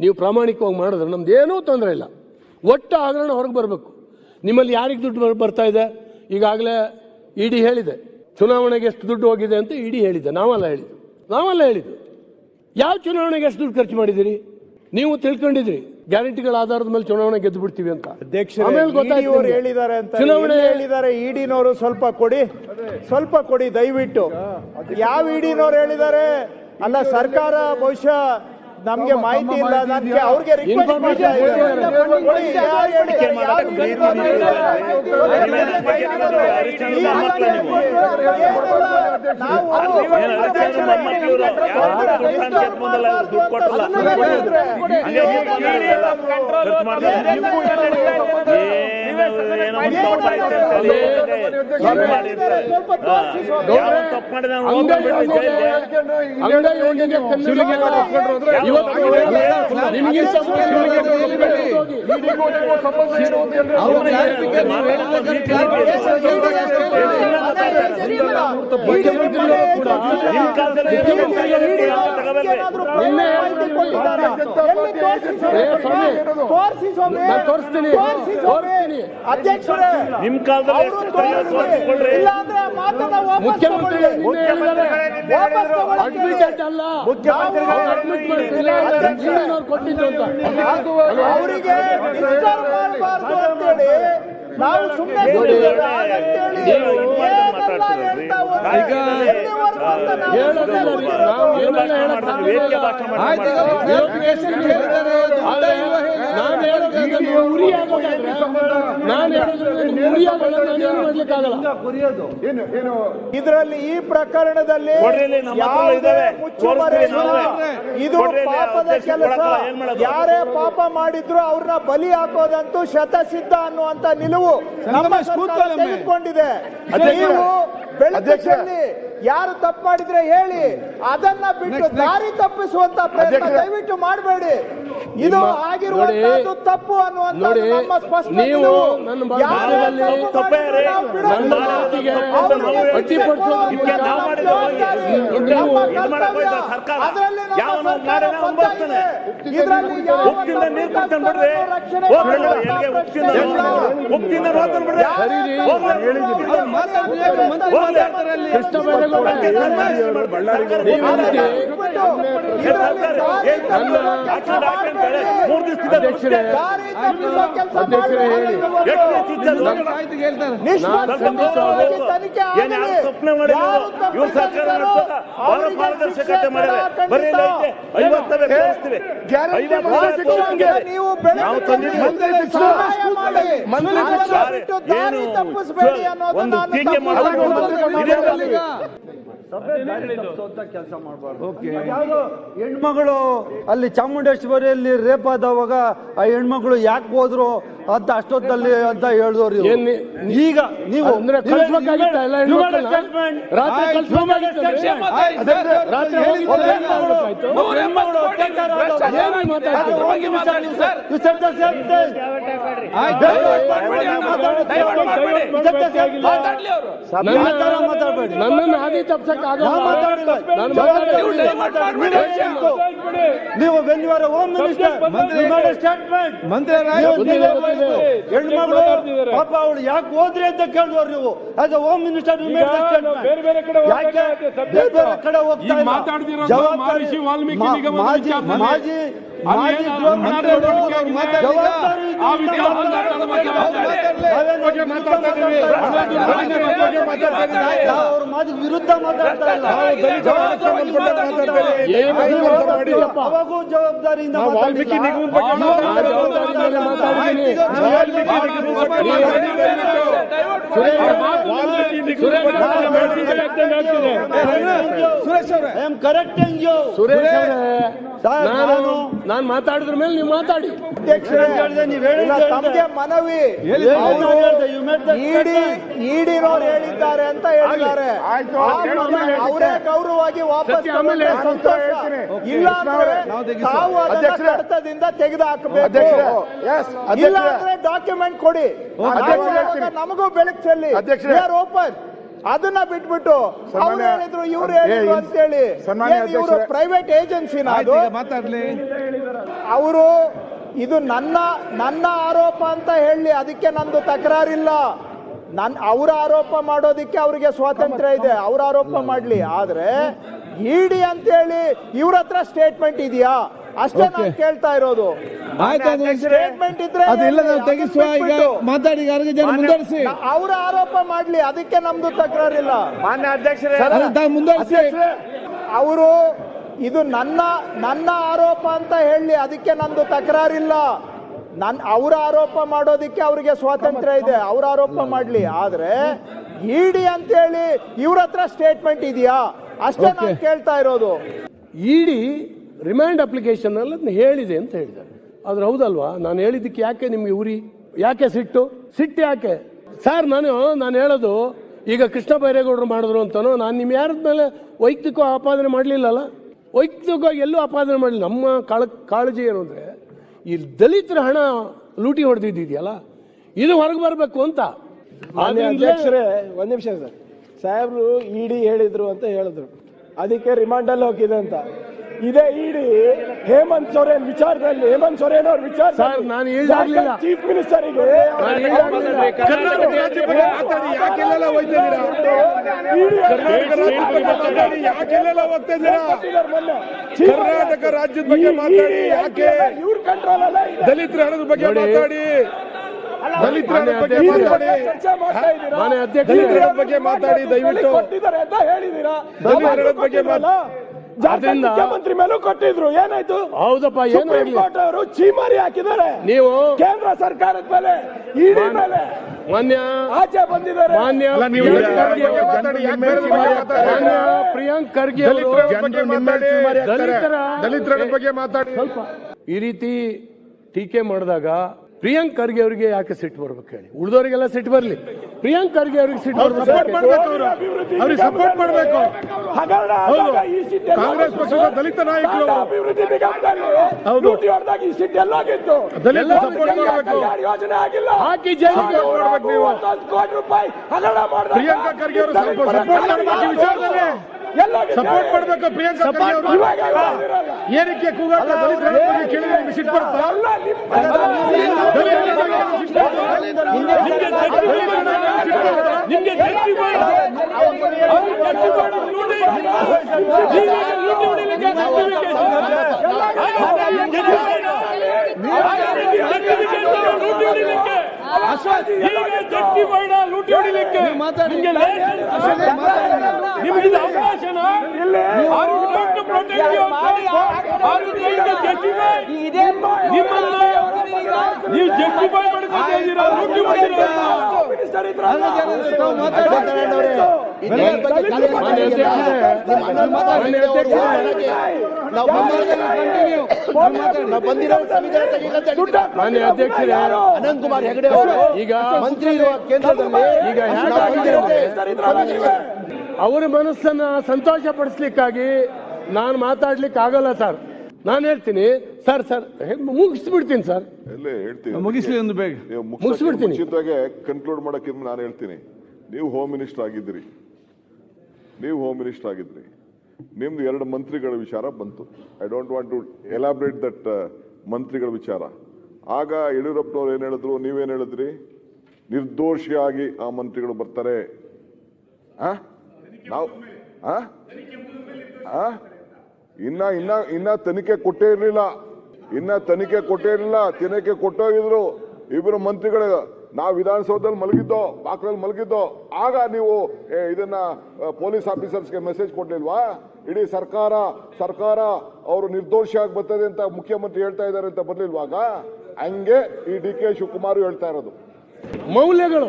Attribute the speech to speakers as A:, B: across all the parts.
A: ನೀವು ಪ್ರಾಮಾಣಿಕವಾಗಿ ಮಾಡಿದ್ರೆ ನಮ್ದು ಏನೂ ತೊಂದರೆ ಇಲ್ಲ. ಒಟ್ಟು ಹಗರಣ ಹೊರಗೆ ಬರಬೇಕು. ನಿಮ್ಮಲ್ಲಿ ಯಾರಿಗೆ ದುಡ್ಡು ಬರ್ತಾ ಇದೆ? ಈಗಾಗಲೇ ಇಡಿ ಹೇಳಿದೆ. ಚುನಾವಣೆಗೆ ಎಷ್ಟು ದುಡ್ಡು ಹೋಗಿದೆ ಅಂತ ಇಡಿ ಹೇಳಿದೆ. ನಾವೆಲ್ಲ ಹೇಳಿದ್ದು. ನಾವೆಲ್ಲ ಹೇಳಿದ್ದು. ಯಾವ ಚುನಾವಣೆಗೆ ಎಷ್ಟು ದುಡ್ಡು ಖರ್ಚು ಮಾಡಿದ್ದೀರಿ? ನೀವು ತಿಳ್ಕೊಂಡಿದ್ರಿ ಗ್ಯಾರಂಟಿಗಳ ಆಧಾರದ ಮೇಲೆ ಚುನಾವಣೆ ಗೆದ್ದು ಬಿಡ್ತೀವಿ ಅಂತ ಅಧ್ಯಕ್ಷ.
B: ಹೇಳಿದ್ದಾರೆ ಅಂತ.
A: ಚುನಾವಣೆ
B: ಹೇಳಿದ್ದಾರೆ ಇಡಿನವರು ಸ್ವಲ್ಪ ಕೊಡಿ. ಸ್ವಲ್ಪ ಕೊಡಿ ದಯವಿಟ್ಟು. ಯಾವ ಇಡಿನವ್ರು ಹೇಳಿದ್ದಾರೆ? ಅಲ್ಲ ಸರ್ಕಾರ ಬಹುಶಃ ನಮ್ಗೆ ಮಾಹಿತಿ ಇಲ್ಲ ನನ್ಗೆ ಅವ್ರಿಗೆ ರಿಕ್ವೆಸ್ಟ್ ಮಾಡ್ತಾ ಇದ್ದಾರೆ.
A: ತೋರಿಸ್ತೀನಿ. ತೋರಿಸ್ತೀನಿ.
B: ಅಧ್ಯಕ್ಷರೇ
C: ನಿಮ್
B: ಅವರಿಗೆ ನಾವು ಸುಮ್ಮನೆ
A: ಮಾಡ್ತೀವಿ ಹೇಳೋದಿಲ್ಲ ನಾನು ಉರಿ ಏನು
B: ಇದರಲ್ಲಿ ಈ ಪ್ರಕರಣದಲ್ಲಿ ಯಾವುದೇ ಮುಚ್ಚುಮರೆ ಇಲ್ಲ. ಇದು
C: ಕೊಡ್ರಿ
B: ಪಾಪದ ಕೆಲಸ.
C: ಕೊಡಕ್ಕಲ್ಲ, ಏನ್ ಮಾಡೋದು?
B: ಯಾರೇ ಪಾಪ ಮಾಡಿದ್ರು ಅವ್ರನ್ನ ಬಲಿ ಹಾಕೋದಂತೂ ಶತಸಿದ್ಧ ಅನ್ನುವಂತ ನಿಲುವು ನಮ್ಮ ಸರ್ಕಾರ ತೆಗೆದುಕೊಂಡಿದೆ. ನೀವು ಬೆಳಕಲ್ಲಿ ಯಾರು ತಪ್ಪು ಮಾಡಿದ್ರೆ ಹೇಳಿ. ಅದನ್ನ ಬಿಟ್ಟು ದಾರಿ ತಪ್ಪಿಸುವಂತ ಪ್ರಯತ್ನ ದಯವಿಟ್ಟು ಮಾಡಬೇಡಿ. ಇದು ಆಗಿರುವಂತದ್ದು ತಪ್ಪು ಅನ್ನುವಂತ ನಮ್ಮ ಸ್ಪಷ್ಟ
A: ನೀವು. ನನ್ನ
B: ಯಾರೇ
A: ಭಾಗದಲ್ಲಿ
B: ತಪ್ಪು
C: ರೀ.
B: ನಾವು.
A: ನನ್ನ
C: ಇದು ಮಾಡಕ್ ಹೋಯ್ತಾ ಸರ್ಕಾರ? ಯಾವನೋ ಉಪ್ಪಿಂದ ನೀರು ಕುಡ್ಕೊಂಡು ಬಿಡ್ರಿ. ಎಲ್ಲಿಗೆ ಉಪ್ಪಿಂದ. ಉಪ್ಪಿಂದ ಬಿಡ್ರಿ. ಹೋಗ್ಲಿ.
A: ಕೃಷ್ಣ
C: ಇವ್ರ ಸರ್ಕಾರ ಪಾರದರ್ಶಕತೆ ಮಾಡಿದ್ರೆ ಬರೀ ಐವತ್ತು
B: ಆ
C: ತೋರಿಸ್ತೀವಿ.
B: ಶಿಕ್ಷೆಗೆ ದಾರಿ
C: ಮಾಡೋದು.
D: ಹೆಣ್ಮಗಳು ಅಲ್ಲಿ ಚಾಮುಂಡೇಶ್ವರಿಯಲ್ಲಿ ರೇಪ್ ಆದವಾಗ ಆ ಹೆಣ್ಮಗಳು ಯಾಕೆ ಹೋದ್ರು ಅಂತ ಅಷ್ಟೊತ್ತಲ್ಲಿ ಅಂತ ಹೇಳಿದವ್ರು. ಈಗ ನೀವು
A: ಅಂದ್ರೆ ಕಳ್ಸ್ಬೇಕಾಗಿತ್ತ ಎಲ್ಲ ಹೆಣ್ಮಕ್ಳನ್ನ? ರಾತ್ರಿ ಕಳ್ಸ್ಬೇಕಾಗಿತ್ತು ಅಂದ್ರೆ? ರಾತ್ರಿ ಹೋಗಿ ನನ್ನ-. ನನ್ನನ್ನು ಹಾದಿ ತಪ್ಸಕ್ ಆಗಲ್ಲ
D: ನಾವು ಮಾತಾಡಿಲ್ಲ.
A: ನಾನು ಮಾತಾಡಿಲ್ಲ.
D: ನೀವು when you are home minister statement statement ಹೆಣ್ಮಗಳು ಪಾಪ ಅವಳು ಯಾಕೆ ಹೋದ್ರಿ ಅಂತ ಕೇಳಿದವ್ರು ನೀವು? ಆಸ್ ಹೋಮ್ ಮಿನಿಸ್ಟರ್
E: ಬೇರೆ ಬೇರೆ ಕಡೆ
D: ಬೇರೆ ಬೇರೆ ಕಡೆ ಹೋಗ್ತಾ ಜವಾಬ್ದಾರಿ ಮಾಜಿ. ಮಾಜಿ ಮಾಜಿ ಗೃಹ
E: ಅವ್ರು
D: ಮಾಜಿ ವಿರುದ್ಧ ಮಾತಾಡ್ತಾ ಇಲ್ಲ? ಅವಾಗೂ ಜವಾಬ್ದಾರಿಯಿಂದ
A: Suresh.
D: I am correcting you
A: Suresh ನಾನು
D: ನಾನು-
A: ಮಾತಾಡಿದ್ರ ಮೇಲೆ ನೀವು ಮಾತಾಡಿ.
B: ತಮಗೆ ಮನವಿ.
D: statement.
B: ಹೇಳಿದ್ದಾರೆ ಅಂತ ಹೇಳಿದ್ದಾರೆ. ಅವರೇ ಗೌರವವಾಗಿ ವಾಪಸ್ ಸಂತೋಷ. ಇಲ್ಲ ತಾವು ಕಡತದಿಂದ ತೆಗೆದು ಹಾಕಬೇಕು ಇಲ್ಲ ಅಂದ್ರೆ ಡಾಕ್ಯುಮೆಂಟ್ ಕೊಡಿ. ನಮಗೂ ಬೆಳಕು ಚೆಲ್ಲಿ.
F: ಅಧ್ಯಕ್ಷ
B: ಓಪನ್ ಅದನ್ನ ಬಿಟ್ಬಿಟ್ಟು ಅವ್ರು ಹೇಳಿದ್ರು ಇವ್ರು ಹೇಳಿದ್ರು ಅಂತ
F: ಹೇಳಿ
B: ಇವರು ಪ್ರೈವೇಟ್ ಏಜೆನ್ಸಿನ ಅದು?
E: ಮಾತಾಡ್ಲಿ.
B: ಅವರು ಇದು ನನ್ನ ನನ್ನ ಆರೋಪ ಅಂತ ಹೇಳಿ ಅದಕ್ಕೆ ನಂದು ತಕರಾರಿಲ್ಲ. ನನ್ ಅವ್ರ ಆರೋಪ ಮಾಡೋದಿಕ್ಕೆ ಅವರಿಗೆ ಸ್ವಾತಂತ್ರ್ಯ ಇದೆ. ಅವ್ರ ಆರೋಪ ಮಾಡ್ಲಿ. ಆದ್ರೆ ಇಡಿ ಅಂತೇಳಿ ಇವ್ರ ಹತ್ರ ಸ್ಟೇಟ್ಮೆಂಟ್ ಇದೆಯಾ? ಅಷ್ಟೇ ನಾನು ಕೇಳ್ತಾ ಇರೋದು. ಸ್ಟೇಟ್ಮೆಂಟ್ ಇದ್ರೆ
E: ಅದೆಲ್ಲ ನಾವು ತೆಗಿಸುವ ಈಗ ಮಾತಾಡಿ ಈಗ ಅರ್ಗ ಜನ ಮುಂದುವರಿಸಿ.
B: ಅವ್ರ ಆರೋಪ ಮಾಡ್ಲಿ ಅದಕ್ಕೆ ನಮ್ದು ತಕರಾರಿಲ್ಲ.
C: ಮಾನ್ಯ ಅಧ್ಯಕ್ಷರೇ
E: ಮುಂದುವರಿಸಿ.
B: ಅವರು ಇದು ನನ್ನ ನನ್ನ ಆರೋಪ ಅಂತ ಹೇಳಿ ಅದಕ್ಕೆ ನಂದು ತಕರಾರಿಲ್ಲ. ನನ್ ಅವ್ರ ಆರೋಪ ಮಾಡೋದಿಕ್ಕೆ ಅವರಿಗೆ ಸ್ವಾತಂತ್ರ್ಯ ಇದೆ ಅವ್ರ ಆರೋಪ ಮಾಡ್ಲಿ. ಆದ್ರೆ ಇಡಿ ಅಂತೇಳಿ ಇವ್ರ ಹತ್ರ ಸ್ಟೇಟ್ಮೆಂಟ್ ಇದೆಯಾ? ಅಷ್ಟೇ ನಾನು ಕೇಳ್ತಾ ಇರೋದು.
A: ಇಡಿ ರಿಮೈಂಡ್ ಅಪ್ಲಿಕೇಶನ್ ಅಲ್ಲಿ ಅದನ್ನ ಹೇಳಿದೆ ಅಂತ ಹೇಳಿದ್ದಾರೆ. ಆದ್ರೆ ಹೌದಲ್ವಾ? ನಾನು ಹೇಳಿದ್ದಕ್ಕೆ ಯಾಕೆ ನಿಮ್ಗೆ ಉರಿ? ಯಾಕೆ ಸಿಟ್ಟು? ಸಿಟ್ಟು ಯಾಕೆ? ಸರ್ ನಾನು ನಾನು ಹೇಳೋದು ಈಗ ಕೃಷ್ಣ ಬೈರೇಗೌಡರು ಮಾಡಿದ್ರು ಅಂತಾನೋ ನಾನು ನಿಮ್ಮ ಯಾರದ ಮೇಲೆ ವೈಯಕ್ತಿಕ ಆಪಾದನೆ ಮಾಡಲಿಲ್ಲಲ್ಲ? ವೈಯಕ್ತಿಕ ಎಲ್ಲೂ ಆಪಾದನೆ ಮಾಡಲಿಲ್ಲ. ನಮ್ಮ ಕಾಳ ಕಾಳಜಿ ಏನು ಅಂದರೆ ಈ ದಲಿತರ ಹಣ ಲೂಟಿ ಹೊಡೆದಿದ್ದೀಯಲ್ಲ ಇದು ಹೊರಗೆ ಬರಬೇಕು ಅಂತ.
G: ಒಂದು ನಿಮಿಷ ಸರ್. ಸಾಹೇಬ್ರು ಇಡಿ ಹೇಳಿದ್ರು ಅಂತ ಹೇಳಿದ್ರು. ಅದಕ್ಕೆ ರಿಮಾಂಡಲ್ಲಿ ಹೋಗಿದೆ ಅಂತ. ಇದೇ ಇಡಿ. ಹೇಮಂತ್ ಸೊರೇನ್ ವಿಚಾರದಲ್ಲಿ ಹೇಮಂತ್ ಸೊರೇನ್ ಅವ್ರ ವಿಚಾರ
A: ಸರ್, ನಾನು.
G: ಚೀಫ್ ಮಿನಿಸ್ಟರ್ಗೆ
A: ನಾನು ಹೇಳ್ದಾಗ್ಲಿಲ್ಲ.
E: ಕರ್ನಾಟಕ ಮಾತಾಡಿ ಯಾಕೆಲ್ಲ ಇದ್ದೀರಾ ಕರ್ನಾಟಕ ರಾಜ್ಯದ ಬಗ್ಗೆ ಮಾತಾಡಿ ಯಾಕೆಲ್ಲ ಹೋಗ್ತಾ ಇದ್ದೀರಾ ಕರ್ನಾಟಕ ರಾಜ್ಯದ ಬಗ್ಗೆ ಮಾತಾಡಿ ಯಾಕೆ?
G: ಇವ್ರ ಕಂಟ್ರೋಲ್ ಅಲ್ಲ
E: ದಲಿತರ ಹಣದ ಬಗ್ಗೆ. ಮಾತಾಡಿ. ದಲಿತರ ಬಗ್ಗೆ ಮಾತಾಡಿ. ದಯವಿಟ್ಟು. ದಲಿತರ ಬಗ್ಗೆ
G: ಮಾತಾಡಿ ಜಾರ್ಖಂಡ್ ಮುಖ್ಯಮಂತ್ರಿ ಮೇಲೂ ಕೊಟ್ಟಿದ್ರು. ಏನಾಯ್ತು?
A: ಹೌದಪ್ಪ
G: ಸುಪ್ರೀಂ
A: ಏನಾಗ್ಲಿ
G: ಕೋರ್ಟ್ ಅವರು ಚೀಮಾರಿ ಹಾಕಿದ್ದಾರೆ.
A: ನೀವು
G: ಕೇಂದ್ರ ಸರ್ಕಾರದ ಮೇಲೆ ಇಡಿ ಮೇಲೆ
A: ಮಾನ್ಯ
G: ಆಚೆ ಬಂದಿದ್ದಾರೆ.
A: ಮಾನ್ಯ
E: ಅಲ್ಲ, ನೀವು
A: ಪ್ರಿಯಾಂಕ್ ಖರ್ಗೆ
E: ದಲಿತರ
A: ದಲಿತರ
E: ದಲಿತರ ಬಗ್ಗೆ ಮಾತಾಡಿ.
A: ಸ್ವಲ್ಪ. ಈ ರೀತಿ ಟೀಕೆ ಮಾಡಿದಾಗ ಪ್ರಿಯಾಂಕ್ ಖರ್ಗೆ ಅವರಿಗೆ ಯಾಕೆ ಸಿಟ್ಟು ಬರ್ಬೇಕು ಹೇಳಿ? ಉಳಿದವರಿಗೆಲ್ಲ ಸಿಟ್ಟು ಬರ್ಲಿ. ಪ್ರಿಯಾಂಕ್ ಖರ್ಗೆ ಅವ್ರಿಗೆ ಸಿಟ್ಟು
E: ಸಪೋರ್ಟ್ ಮಾಡ್ಬೇಕು
G: ಹಗರಣ
E: ಕಾಂಗ್ರೆಸ್ ಪಕ್ಷದ ದಲಿತ ನಾಯಕರು.
G: ಅಭಿವೃದ್ಧಿ ನಿಗಮದಲ್ಲಿ. ಈ ಸಿಟ್ ಎಲ್ಲೋಗಿತ್ತು
E: ದಲಿತ
G: ಯೋಜನೆ ಆಗಿಲ್ಲ.
A: ಹಾಕಿ ಜೈಲಿಗೆ
E: ಮಾಡ್ಬೇಕು ನೀವು.
G: ಕೋಟಿ ರೂಪಾಯಿ ಹಗರಣ ಮಾಡಿದಾಗ
E: ಪ್ರಿಯಾಂಕಾ ಖರ್ಗೆ ಅವರು ಸಪೋರ್ಟ್ ಮಾಡಬೇಕು ವಿಚಾರದಲ್ಲಿ. ಸಪೋರ್ಟ್ ಮಾಡಬೇಕು ಪ್ರಿಯಾಂಕಾ ಖರ್ಗೆ ಅವರು. ಏನಕ್ಕೆ ಕೂಗಾಟ ದಲಿತರ ಬಗ್ಗೆ ಕೇಳಿದ್ರೆ ನಿಮ್ಗೆ ಸಿಟ್ಟು ಬರುತ್ತಾ ನಿಮ್ಗೆ ಸಿಟ್ಟು?
H: ನಿಮ್ಗೆ ಗಟ್ಟಿ ಬೇಡ. ಲೂಟಿ ಹೊಡಿಲಿಕ್ಕೆ justification. ಹಾಗಾದ್ರೆ ಗಟ್ಟಿ ಬೇಡ. ಹಾಗಾದ್ರೆ ಲೂಟಿ ಹೊಡಿಲಿಕ್ಕೆ. ಈಗ ಗಟ್ಟಿ ಬೇಡ ಲೂಟಿ ಹೊಡಿಲಿಕ್ಕೆ ನಿಮ್ಗೆ ನಿಮ್ಗೆ ಇದು ಅವಕಾಶನ? ನಿಮ್ಮನ್ನ ನೀವು ಜಸ್ಟಿಫೈ ಮಾಡ್ಕೊತಾ ಇದ್ದೀರಾ ಲೂಟಿ
G: ಇದ್ರಲ್ಲ.
A: ಮಾನ್ಯ ಅಧ್ಯಕ್ಷರೇ,
B: ಅನಂತ್ ಕುಮಾರ್ ಹೆಗಡೆ ಅವರು
A: ಈಗ
B: ಮಂತ್ರಿ ಇರುವ ಕೇಂದ್ರದಲ್ಲಿ
A: ಈಗ ಅವರ ಮನಸ್ಸನ್ನ ಸಂತೋಷ ಪಡಿಸ್ಲಿಕ್ಕಾಗಿ ನಾನು ಮಾತಾಡ್ಲಿಕ್ಕೆ ಆಗಲ್ಲ ಸರ್. ನಾನು ಹೇಳ್ತೀನಿ ಸರ್ ಸರ್ ಮುಗಿಸ್ಬಿಡ್ತೀನಿ ಸರ್.
F: ಎಲ್ಲ ಹೇಳ್ತೀನಿ
E: ಮುಗಿಸ್ಲಿ ಒಂದು ಬೇಗ.
A: ಮುಗಿಸ್ಬಿಡ್ತೀನಿ.
F: ಕನ್ಕ್ಲೂಡ್ ಮಾಡಕ್ಕೆ ನಾನು ಹೇಳ್ತೀನಿ. ನೀವು ಹೋಮ್ ಮಿನಿಸ್ಟರ್ ಆಗಿದ್ರಿ ನೀವು ಹೋಮ್ ಮಿನಿಸ್ಟರ್ ಆಗಿದ್ರಿ. ನಿಮ್ದು ಎರಡು ಮಂತ್ರಿಗಳ ವಿಚಾರ ಬಂತು. I don't want to elaborate that ಮಂತ್ರಿಗಳ ವಿಚಾರ. ಆಗ ಯಡಿಯೂರಪ್ಪನವ್ರು ಏನು ಹೇಳಿದ್ರು? ನೀವೇನು ಹೇಳಿದ್ರಿ? ನಿರ್ದೋಷಿಯಾಗಿ ಆ ಮಂತ್ರಿಗಳು ಬರ್ತಾರೆ? ನಾವು? ಇನ್ನ ಇನ್ನ ಇನ್ನ ತನಿಖೆ ಕೊಟ್ಟೇ ಇರಲಿಲ್ಲ. ಇನ್ನ ತನಿಖೆ ಕೊಟ್ಟೇ ಇರಲಿಲ್ಲ. ತನಿಖೆ ಕೊಟ್ಟೋಗಿದ್ರು. ಇಬ್ಬರು ಮಂತ್ರಿಗಳು ನಾವು ವಿಧಾನಸೌಧದಲ್ಲಿ ಮಲಗಿದ್ದೋ ಬಾಕ್ಲಲ್ಲಿ ಮಲಗಿದ್ದೋ ಆಗ ನೀವು ಏ, ಇದನ್ನ ಪೊಲೀಸ್ ಆಫೀಸರ್ಸ್ಗೆ ಮೆಸೇಜ್ ಕೊಡ್ಲಿಲ್ವಾ? ಇಡೀ ಸರ್ಕಾರ ಸರ್ಕಾರ ಅವರು ನಿರ್ದೋಷಿಯಾಗಿ ಬರ್ತದೆ ಅಂತ ಮುಖ್ಯಮಂತ್ರಿ ಹೇಳ್ತಾ ಇದ್ದಾರೆ ಅಂತ ಬರ್ಲಿಲ್ವಾಗ? ಹಂಗೆ ಈ ಡಿ ಕೆ ಶಿವಕುಮಾರ್ ಹೇಳ್ತಾ ಇರೋದು.
A: ಮೌಲ್ಯಗಳು.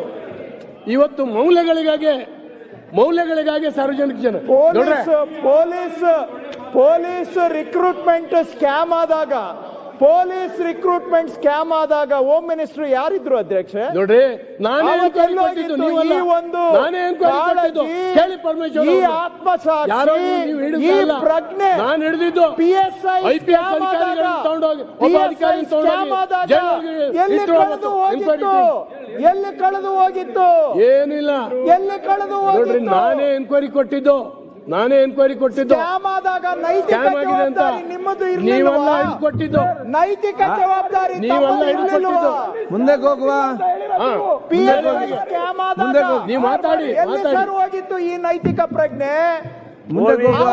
A: ಇವತ್ತು ಮೌಲ್ಯಗಳಿಗಾಗಿ ಮೌಲ್ಯಗಳಿಗಾಗಿ ಸಾರ್ವಜನಿಕ ಜನ.
B: ಪೊಲೀಸ್ ಪೊಲೀಸ್ ರಿಕ್ರೂಟ್ಮೆಂಟ್ ಸ್ಕ್ಯಾಮ್ ಆದಾಗ ಪೊಲೀಸ್ ರಿಕ್ರೂಟ್ಮೆಂಟ್ ಸ್ಕ್ಯಾಮ್ ಆದಾಗ ಹೋಮ್ ಮಿನಿಸ್ಟರ್ ಯಾರಿದ್ರು ಅಧ್ಯಕ್ಷೆ?
A: ನೋಡ್ರಿ ನಾನೇ ಎನ್ಕ್ವೈರಿ ಕೊಟ್ಟಿದ್ದು ನೀವಲ್ಲ
B: ಈ ಒಂದು
A: ನಾನೇ ಎನ್ಕ್ವೈರಿ ಕೊಟ್ಟಿದ್ದು ಕೇಳಿ ಪರಮೇಶ್ವರ್
B: ಈ. ಆತ್ಮಸಾಕ್ಷಿ, ಈ ಪ್ರಜ್ಞೆ,
A: ನಾನು ಹಿಡಿದಿದ್ದು. ಪಿಎಸ್ಐ
B: ಐಪಿಎಸ್
A: ಅಧಿಕಾರಿಗಳನ್ನ ಹೋಗಿ ಒಬ್ಬ ಅಧಿಕಾರಿ
B: ಸ್ಕ್ಯಾಮ್ ಆದಾಗ ಎಲ್ಲಿ ಕಳೆದು ಹೋಗಿತ್ತು? ಎಲ್ಲಿ ಕಳೆದು ಹೋಗಿತ್ತು?
A: ಏನಿಲ್ಲ.
B: ಎಲ್ಲಿ ಕಳೆದು
A: ಹೋಗಿ
B: ಹೋಗಿತ್ತು?
A: ನಾನೇ ಎನ್ಕ್ವೈರಿ ಕೊಟ್ಟಿದ್ದು. ನಾನೇ ಎನ್ಕ್ವೈರಿ ಕೊಟ್ಟಿದ್ದು. ಆಗಿದೆ ಅಂತ. ನೀವೆಲ್ಲ ಕೊಟ್ಟಿದ್ದು.
B: ನೈತಿಕ ಜವಾಬ್ದಾರಿ
A: ನೀವೆಲ್ಲ? ಕೊಟ್ಟಿದ್ದು.
D: ಮುಂದೆ ಹೋಗುವ. ಮುಂದೆ ಹೋಗಿ.
A: ನೀವು ಮಾತಾಡಿ,
B: ಎಲ್ಲಿ
A: ಮಾತಾಡಿ.
B: ಸರ್ ಹೋಗಿತ್ತು ಈ ನೈತಿಕ ಪ್ರಜ್ಞೆ?
D: ಮುಂದೆ ಹೋಗುವ.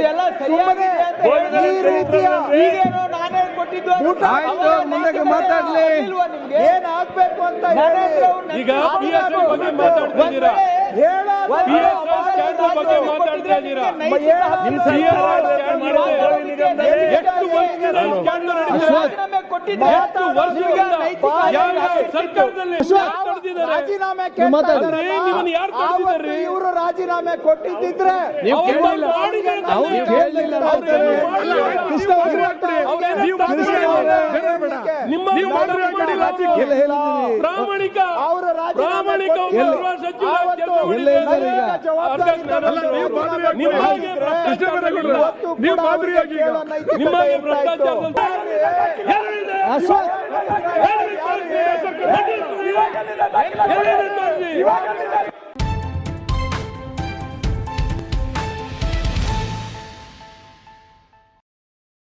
A: ಈಗ
C: ಗೋವಿ ನಿಗಮದ ಹಗರಣ ಎಲ್ಲೋ ಇಟ್ಟಿದ್ದು. ಗೋವಿ ನಿಗಮದ ಹಗರಣ ಎಲ್ಲೋ ಇಟ್ಟಿದ್ದು. ಅವ್ರೇನ್ ದಲಿತರಲ್ವಾ ಗೋವಿ
D: ಆಯ್ತು ಮುಂದೆ ಮಾತಾಡ್ಲಿ.
B: ಏನ್ ಆಗ್ಬೇಕು ಅಂತ ಹೇಳಿ.
H: ಈಗ ಬಗ್ಗೆ ಮಾತಾಡ್ತಾ ಇದ್ದೀರಾ?
B: ಹೇಳೋದು
H: ಬಗ್ಗೆ ಮಾತಾಡ್ತಾ ಇದ್ದೀರಾ?
C: ನಿಮ್ ಸರ್ಕಾರ ಮಾಡಿದ ನಿಗಮದಲ್ಲಿ
H: ಎಷ್ಟು ವರ್ಷದಿಂದ ಈ ಸ್ಕ್ಯಾಮ್ ನಡೀತಿದೆ? ಎಷ್ಟು ವರ್ಷದಿಂದ? ಯಾವ ಯಾವ ಸರ್ಕಾರದಲ್ಲಿ ತಡೆದಿದ್ದಾರೆ?
B: ರಾಜೀನಾಮೆ
H: ನಿಮ್ಮನ್ನ ಯಾರು?
B: ಇವರು ರಾಜೀನಾಮೆ ಕೊಟ್ಟಿದ್ದಿದ್ರೆ
A: ನೀವು
H: ಅವ್ರು
A: ಕೇಳಿಲ್ಲ ಅವ್ರು ಕೇಳಿಲ್ಲ.
H: ನಿಮ್ಮ
E: ನೀವು ಮಾಡಿ
D: ಹೇಳಿದ್ದೀರಿ
H: ಪ್ರಾಮಾಣಿಕ.
B: ಅವರ
H: ಪ್ರಾಮಾಣಿಕ
E: ನೀವು ಮಾದರಿ ಆಗಿ
H: ನಿಮ್ಮ ಹಾಗೆ
E: ಕೃಷ್ಣ
H: ಭ್ರಷ್ಟಾಚಾರ
B: ಇವತ್ತು
E: ನೀವು